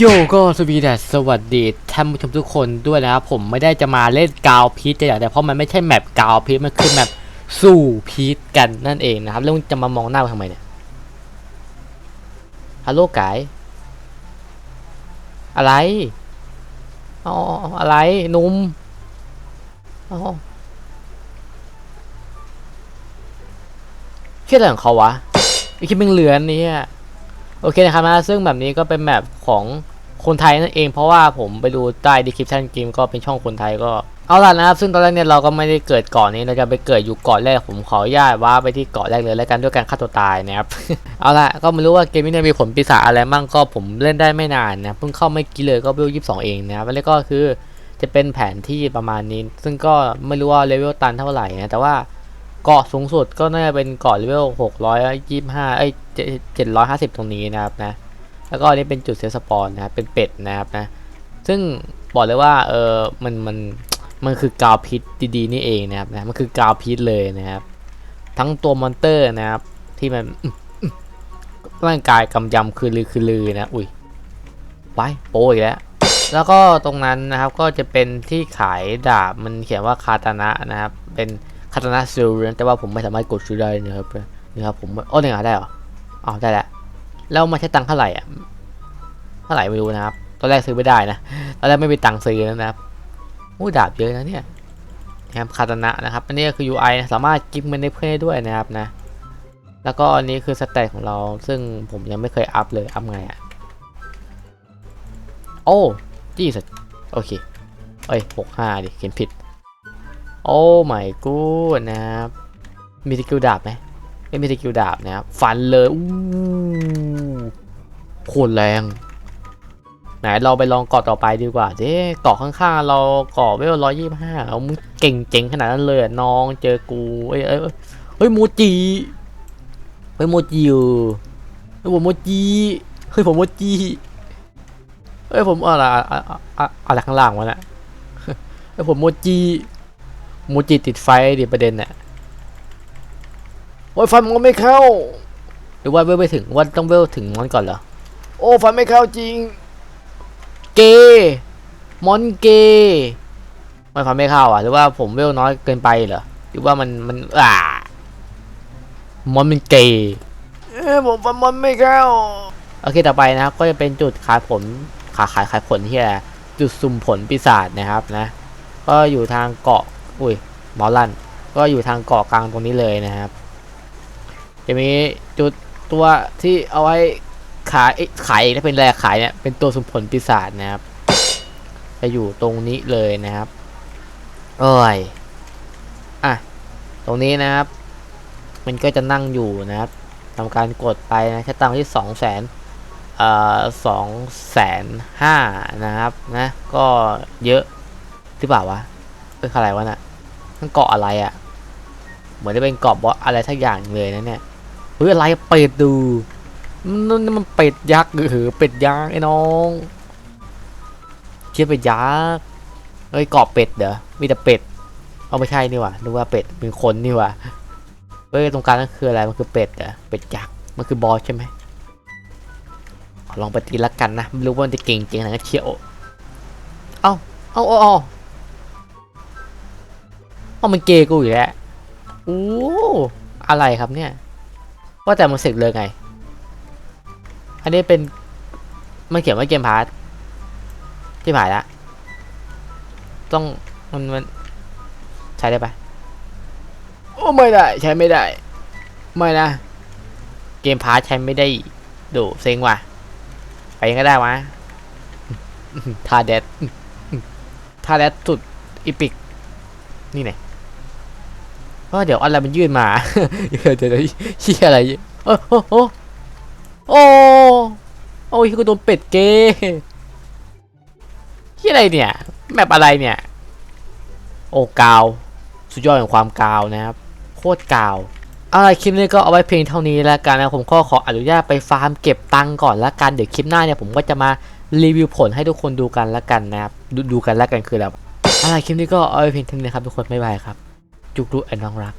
โยก็สวีดัสสวัสดีท่านผู้ชมทุกคนด้วยนะครับผมไม่ได้จะมาเล่นกาวพีชแต่อย่างแต่เพราะมันไม่ใช่แมปกาวพีชมันคือแมปสู่พีชกันนั่นเองนะครับแล้วมึงจะมามองหน้าทำไมเนี่ยฮัลโหลไก่อะไรอ๋ออะไรหนุ่มอ๋อเชื่ออะไรของเขาวะไอคิดมึงเหลือนนี่ โอเคนะครับนะซึ่งแบบนี้ก็เป็นแมปของคนไทยนั่นเองเพราะว่าผมไปดูใต้ description เกมก็เป็นช่องคนไทยก็เอาล่ะนะครับซึ่งตอนแรกเนี่ยเราก็ไม่ได้เกิดเกาะนี้เราจะไปเกิดอยู่เกาะแรกผมขออนุญาตว่าไปที่เกาะแรกเลยแล้วกันด้วยการฆ่าตัวตายนะครับเอาล่ะก็ไม่รู้ว่าเกมนี้เนี่ยมีผลปีศาจอะไรมั่งก็ผมเล่นได้ไม่นานนะเพิ่งเข้าไม่กี่เลยก็เวลยี่สิบสองเองนะครับแล้วก็คือจะเป็นแผนที่ประมาณนี้ ซึ่งก็ไม่รู้ว่าเลเวลตันเท่าไหร่นะแต่ว่า เกาะสูงสุดก็น่าจะเป็นเกาะเลเวลหกร้อยยี่สิบห้าเอ้ยเจ็ดร้อยห้าสิบตรงนี้นะครับนะ แล้วก็อันนี้เป็นจุดเซฟสปอนนะครับ เป็นเป็ดนะครับนะ ซึ่งบอกเลยว่า เออมัน มัน มันคือกาวพิษดีๆนี่เองนะครับนะ มันคือกาวพิษเลยนะครับ ทั้งตัวมอนเตอร์นะครับ ที่มันร่างกายกำยำคือลือคือลือนะ อุ้ยไว้โป้อีกแล้วแล้วก็ตรงนั้นนะครับก็จะเป็นที่ขายดาบมันเขียนว่าคาตานะนะครับ เป็น คาตานะซิลแต่ว่าผมไม่สามารถกดซื้อได้นะครับนะครับผมโอ้เนี่ยหาได้เหรออ๋อได้แล้วแล้วมาใช้ตังค์เท่าไหร่อะเท่าไหร่ไม่รู้นะครับตอนแรกซื้อไม่ได้นะตอนแรกไม่มีตังค์ซื้อนะครับอู้ดาบเยอะนะเนี่ยนะครับคาตานะนะครับอันนี้คือ UI นะสามารถกิฟต์มันได้เพื่อนได้ด้วยนะครับนะ แล้วก็อันนี้คือสเตตของเราซึ่งผมยังไม่เคยอัพเลยอัพไงอะโอ้จี้สัโอเคเอ้ยหกห้าดิเขียนผิด โอ้ไม่กูนะครับมีสกิลดาบไหมไม่มีสกิลดาบนะครับฟันเลยอู้โคตรแรง ไหนเราไปลองเกาะต่อไปดีกว่าเด้เกาะข้างๆเราเกาะเวลร้อยยี่ห้าเอามึงเก่งเจ๋งขนาดนั้นเลยน้องเจอกูเอ้ยเอ้ยเฮ้ยโมจิเฮ้ยโมจิอยู่เฮ้ยผมโมจิเฮ้ยผมโมจิเฮ้ยผมอะไรอะอะอะอะไรข้างล่างวะน่ะเฮ้ยผมโมจิ มจิติดไฟดิประเด็นน่ะโอ้ยฟันมันไม่เข้า หรือว่าเวลไปถึงว่าต้องเวลถึงมอนก่อนเหรอ โอ้ฟันไม่เข้าจริง เกย์มอนเกย์มันฟันไม่เข้าอะ หรือว่าผมเวลน้อยเกินไปเหรอ หรือว่ามันมันอ่ามอนเป็นเกย์เอ้ยผมฟันมอนไม่เข้า โอเคต่อไปนะครับ ก็จะเป็นจุดขายผลขาขายขายผลที่อะไรจุดสุ่มผลปีศาจนะครับนะ ก็อยู่ทางเกาะ อุ้ยมอลลันก็อยู่ทางเกาะกลางตรงนี้เลยนะครับ จะมีจุดตัวที่เอาไว้ขายอ้ยขายถ้าเป็นแรขายเนี่ยเป็นตัวสมผลปีศาจนะครับ จะอยู่ตรงนี้เลยนะครับเอ้ยอะตรงนี้นะครับ มันก็จะนั่งอยู่นะครับทำการกดไปนะใช้ตังค์ที่สองแสนเอ่อสองแสนห้านะครับนะก็เยอะหรือเปล่าวะ เอ้ยอะไรวะน่ะมันเกาะอะไรอะ่ะ เหมือนจะเป็นเกาะบอสอะไรทักอย่างเลยนะเนี่ยเฮ้ยอะไรเป็ดดูนั่นมันเป็ดยักษ์หรือเป็ดยักษ์ไอ้น้องเชี่ยเป็ดยักษ์เฮ้ยเกรอบเป็ดเด้อมีแต่เป็ดเอาไม่ใช่นี่ว่านึกว่าเป็ดเป็นคนนี่ว่าเฮ้ยตรงกลางนั่นคืออะไรมันคือเป็ดเหรอเป็ดยักษ์มันคือบอสใช่ไหมลองไปตีละกันนะไม่รู้ว่ามันจะเก่งจริงขนาดนั้นเชียวเอ้าเอ้าเอ้า เอามันเกย์กูอยู่แล้วโอ้อะไรครับเนี่ย ว่าแต่มันเสร็จเลยไง อันนี้เป็น มันเขียนว่าเกมพาร์ทที่หมายละ ต้องมันมันใช้ได้ปะโอ้ไม่ได้ ใช้ไม่ได้ ไม่นะ เกมพาร์ทใช้ไม่ได้ดูเซ็งว่ะ ไปยังก็ได้วะทาเด็ดทาเด็ดสุดอีพิก นี่ไง็เดี๋ยวอะไรมันยื่นมาเดี๋ยวเดี๋ยวเดี๋ยวเฮียอะไรโอ้โอ้โอ้โอ้โอ้ยกูโดนเป็ดเกเฮียอะไรเนี่ยแมปอะไรเนี่ย โอ้กาว สุดยอดของความกาวนะครับ โคตรกาวอะไรคลิปนี้ก็เอาไว้เพียงเท่านี้แล้วกันนะผมก็ขออนุญาตไปฟาร์มเก็บตังก่อนแล้วกันเดี๋ยวคลิปหน้าเนี่ยผมก็จะมารีวิวผลให้ทุกคนดูกันแล้วกันนะครับดูดูกันแล้วกันคืออะไรอะไรคลิปนี้ก็เอาไว้เพียงเท่านี้ครับทุกคนบ๊ายบายครับ จุกรุไอ้น้องรัก